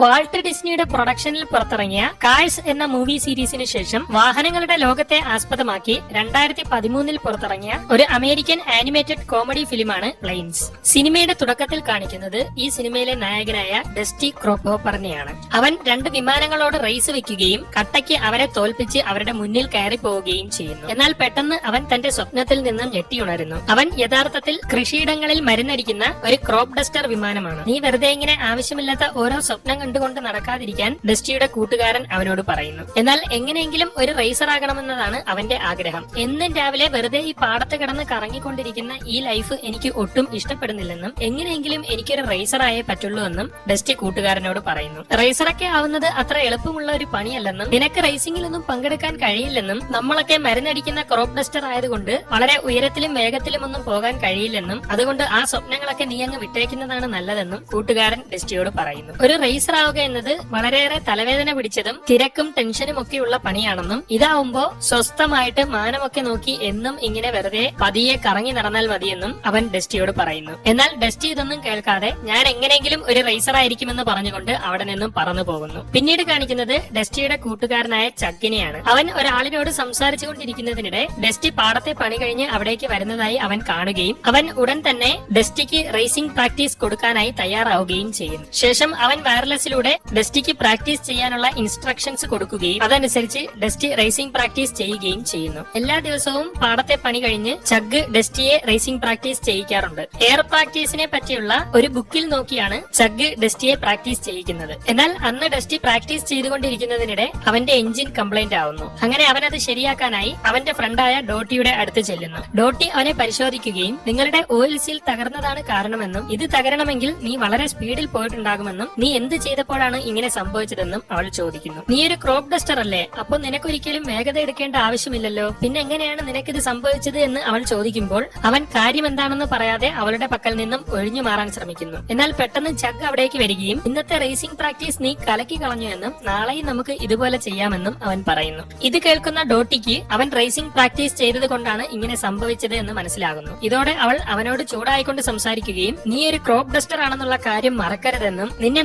Walt ഡിസ്നിയുടെ പ്രൊഡക്ഷനിൽ പുറത്തിറങ്ങിയ cars എന്ന movie സീരീസിന് ശേഷം വാഹനങ്ങളുടെ ലോകത്തെ ആസ്പദമാക്കി രണ്ടായിരത്തി പതിമൂന്നിൽ പുറത്തിറങ്ങിയ ഒരു അമേരിക്കൻ ആനിമേറ്റഡ് കോമഡി ഫിലിമാണ് പ്ലെയിൻസ്. സിനിമയുടെ തുടക്കത്തിൽ കാണിക്കുന്നത് ഈ സിനിമയിലെ നായകനായ ഡസ്റ്റി ക്രോപ്പോപ്പറിനെയാണ് അവൻ രണ്ട് വിമാനങ്ങളോട് റേസ് വെക്കുകയും കട്ടയ്ക്ക് അവരെ തോൽപ്പിച്ച് അവരുടെ മുന്നിൽ കയറി പോവുകയും ചെയ്യുന്നു. എന്നാൽ പെട്ടെന്ന് അവൻ തന്റെ സ്വപ്നത്തിൽ നിന്നും ഞെട്ടിയുണരുന്നു. അവൻ യഥാർത്ഥത്തിൽ കൃഷിയിടങ്ങളിൽ മരുന്നടിക്കുന്ന ഒരു ക്രോപ്പ് ഡസ്റ്റർ വിമാനമാണ്. നീ വെറുതെ ഇങ്ങനെ ആവശ്യമില്ലാത്ത ഓരോ സ്വപ്നം കണ്ടുകൊണ്ട് നടക്കാതിരിക്കാൻ ഡസ്റ്റിയുടെ കൂട്ടുകാരൻ അവനോട് പറയുന്നു. എന്നാൽ എങ്ങനെയെങ്കിലും ഒരു റേസർ ആകണമെന്നതാണ് അവന്റെ ആഗ്രഹം. എന്നും രാവിലെ വെറുതെ ഈ പാടത്ത് കിടന്ന് കറങ്ങിക്കൊണ്ടിരിക്കുന്ന ഈ ലൈഫ് എനിക്ക് ഒട്ടും ഇഷ്ടപ്പെടുന്നില്ലെന്നും എങ്ങനെയെങ്കിലും എനിക്കൊരു റേസർ ആയേ പറ്റുള്ളൂ എന്നും ഡസ്റ്റി കൂട്ടുകാരനോട് പറയുന്നു. റേസറൊക്കെ ആവുന്നത് അത്ര എളുപ്പമുള്ള ഒരു പണിയല്ലെന്നും നിനക്ക് റേസിംഗിൽ ഒന്നും പങ്കെടുക്കാൻ കഴിയില്ലെന്നും നമ്മളൊക്കെ മരുന്നടിക്കുന്ന ക്രോപ്പ് ഡസ്റ്റർ ആയതുകൊണ്ട് വളരെ ഉയരത്തിലും വേഗത്തിലും ഒന്നും പോകാൻ കഴിയില്ലെന്നും അതുകൊണ്ട് ആ സ്വപ്നങ്ങളൊക്കെ നീ അങ്ങ് വിട്ടേക്കുന്നതാണ് നല്ലതെന്നും കൂട്ടുകാരൻ ഡസ്റ്റിയോട് പറയുന്നു. ഒരു റേസർ ആവുക എന്നത് വളരെയേറെ തലവേദന പിടിച്ചതും തിരക്കും ടെൻഷനും ഒക്കെയുള്ള പണിയാണെന്നും ഇതാവുമ്പോ സ്വസ്ഥമായിട്ട് മാനമൊക്കെ നോക്കി എന്നും ഇങ്ങനെ വെറുതെ പതിയെ കറങ്ങി നടന്നാൽ മതിയെന്നും അവൻ ഡസ്റ്റിയോട് പറയുന്നു. എന്നാൽ ഡസ്റ്റി ഇതൊന്നും കേൾക്കാതെ ഞാൻ എങ്ങനെയെങ്കിലും ഒരു റേസർ ആയിരിക്കുമെന്ന് പറഞ്ഞുകൊണ്ട് അവിടെ നിന്നും പറന്നു പോകുന്നു. പിന്നീട് കാണിക്കുന്നത് ഡസ്റ്റിയുടെ കൂട്ടുകാരനായ ചക്കിനെയാണ് അവൻ ഒരാളിനോട് സംസാരിച്ചുകൊണ്ടിരിക്കുന്നതിനിടെ ഡസ്റ്റി പാടത്തെ പണി കഴിഞ്ഞ് അവിടേക്ക് വരുന്നതായി അവൻ കാണുകയും അവൻ ഉടൻ തന്നെ ഡസ്റ്റിക്ക് റേസിംഗ് പ്രാക്ടീസ് കൊടുക്കാനായി തയ്യാറാവുകയും ചെയ്യുന്നു. ശേഷം അവൻ വയർലെസ്സിലൂടെ ഡസ്റ്റിക്ക് പ്രാക്ടീസ് ചെയ്യാനുള്ള ഇൻസ്ട്രക്ഷൻസ് കൊടുക്കുകയും അതനുസരിച്ച് ഡസ്റ്റി റേസിംഗ് പ്രാക്ടീസ് ചെയ്യുകയും ചെയ്യുന്നു. എല്ലാ ദിവസവും പാടത്തെ പണി കഴിഞ്ഞ് ചഗ് ഡസ്റ്റിയെ റേസിംഗ് പ്രാക്ടീസ് ചെയ്യിക്കാറുണ്ട്. എയർ പ്രാക്ടീസിനെ പറ്റിയുള്ള ഒരു ബുക്കിൽ നോക്കിയാണ് ചഗ് ഡസ്റ്റിയെ പ്രാക്ടീസ് ചെയ്യിക്കുന്നത്. എന്നാൽ അന്ന് ഡസ്റ്റി പ്രാക്ടീസ് ചെയ്തുകൊണ്ടിരിക്കുന്നതിനിടെ അവന്റെ എഞ്ചിൻ കംപ്ലൈന്റ് ആവുന്നു. അങ്ങനെ അവൻ അത് ശരിയാക്കാനായി അവന്റെ ഫ്രണ്ടായ ഡോട്ടിയുടെ അടുത്ത് ചെല്ലുന്നു. ഡോട്ടി അവനെ പരിശോധിക്കുകയും നിങ്ങളുടെ ഓയിൽ സീൽ തകർന്നതാണ് കാരണമെന്നും ഇത് തകരണമെങ്കിൽ നീ വളരെ സ്പീഡിൽ പോയിട്ടുണ്ടാകുമെന്നും നീ എന്ത് ചെയ്തപ്പോഴാണ് ഇങ്ങനെ സംഭവിച്ചതെന്നും അവൾ ചോദിക്കുന്നു. നീ ഒരു ക്രോപ്പ് ഡസ്റ്റർ അല്ലേ? അപ്പൊ നിനക്കൊരിക്കലും വേഗത എടുക്കേണ്ട ആവശ്യമില്ലല്ലോ. പിന്നെ എങ്ങനെയാണ് നിനക്കിത് സംഭവിച്ചത് എന്ന് അവൾ ചോദിക്കുമ്പോൾ അവൻ കാര്യം എന്താണെന്ന് പറയാതെ അവളുടെ പക്കൽ നിന്നും ഒഴിഞ്ഞു മാറാൻ ശ്രമിക്കുന്നു. എന്നാൽ പെട്ടെന്ന് ചഗ് അവിടേക്ക് വരികയും ഇന്നത്തെ റേസിംഗ് പ്രാക്ടീസ് നീ കലക്കി കളഞ്ഞു എന്നും നാളെയും നമുക്ക് ഇതുപോലെ ചെയ്യാമെന്നും അവൻ പറയുന്നു. ഇത് കേൾക്കുന്ന ഡോട്ടിക്ക് അവൻ റേസിംഗ് പ്രാക്ടീസ് ചെയ്തത് കൊണ്ടാണ് ഇങ്ങനെ സംഭവിച്ചത് എന്ന് മനസ്സിലാകുന്നു. ഇതോടെ അവൾ അവനോട് ചൂടായിക്കൊണ്ട് സംസാരിക്കുകയും നീ ഒരു ക്രോപ്പ് ഡസ്റ്റർ ആണെന്നുള്ള കാര്യം മറക്കരുതെന്നും നിന്നെ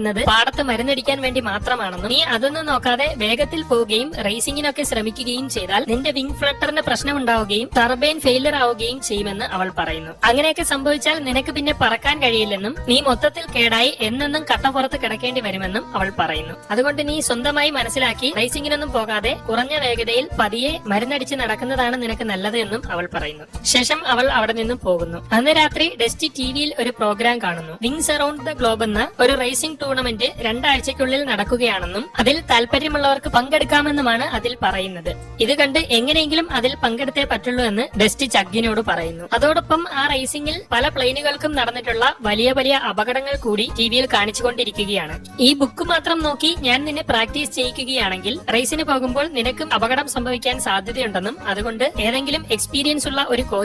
നിർമ്മിച്ചിരിക്കുന്നത് പാടത്ത് മരുന്നടിക്കാൻ വേണ്ടി മാത്രമാണെന്നും നീ അതൊന്നും നോക്കാതെ വേഗത്തിൽ പോവുകയും റേസിംഗിനൊക്കെ ശ്രമിക്കുകയും ചെയ്താൽ നിന്റെ വിങ് ഫ്ലട്ടറിന് പ്രശ്നമുണ്ടാവുകയും ടർബൈൻ ഫെയിലർ ആവുകയും ചെയ്യുമെന്ന് അവൾ പറയുന്നു. അങ്ങനെയൊക്കെ സംഭവിച്ചാൽ നിനക്ക് പിന്നെ പറക്കാൻ കഴിയില്ലെന്നും നീ മൊത്തത്തിൽ കേടായി എന്നെന്നും കട്ടപ്പുറത്ത് കിടക്കേണ്ടി വരുമെന്നും അവൾ പറയുന്നു. അതുകൊണ്ട് നീ സ്വന്തമായി മനസ്സിലാക്കി റേസിംഗിനൊന്നും പോകാതെ കുറഞ്ഞ വേഗതയിൽ പതിയെ മരുന്നടിച്ച് നടക്കുന്നതാണ് നിനക്ക് നല്ലത് എന്നും അവൾ പറയുന്നു. ശേഷം അവൾ അവിടെ നിന്നും പോകുന്നു. അന്ന് രാത്രി ഡെസ്റ്റി ടിവിയിൽ ഒരു പ്രോഗ്രാം കാണുന്നു. വിങ്സ് അറൌണ്ട് ദ ഗ്ലോബ് എന്ന ഒരു റേസിംഗ് ടൂർണമെന്റ് രണ്ടാഴ്ചയ്ക്കുള്ളിൽ നടക്കുകയാണെന്നും അതിൽ താല്പര്യമുള്ളവർക്ക് പങ്കെടുക്കാമെന്നുമാണ് അതിൽ പറയുന്നത്. ഇത് കണ്ട് എങ്ങനെയെങ്കിലും അതിൽ പങ്കെടുത്തേ പറ്റുള്ളൂ എന്ന് ഡെസ്റ്റി ചഗ്ഗിനോട് പറയുന്നു. അതോടൊപ്പം ആ റേസിംഗിൽ പല പ്ലെയിനുകൾക്കും നടന്നിട്ടുള്ള വലിയ വലിയ അപകടങ്ങൾ കൂടി ടിവിയിൽ കാണിച്ചുകൊണ്ടിരിക്കുകയാണ്. ഈ ബുക്ക് മാത്രം നോക്കി ഞാൻ നിന്നെ പ്രാക്ടീസ് ചെയ്യിക്കുകയാണെങ്കിൽ റേസിന് പോകുമ്പോൾ നിനക്കും അപകടം സംഭവിക്കാൻ സാധ്യതയുണ്ടെന്നും അതുകൊണ്ട് ഏതെങ്കിലും എക്സ്പീരിയൻസ് ഉള്ള ഒരു കോച്ച്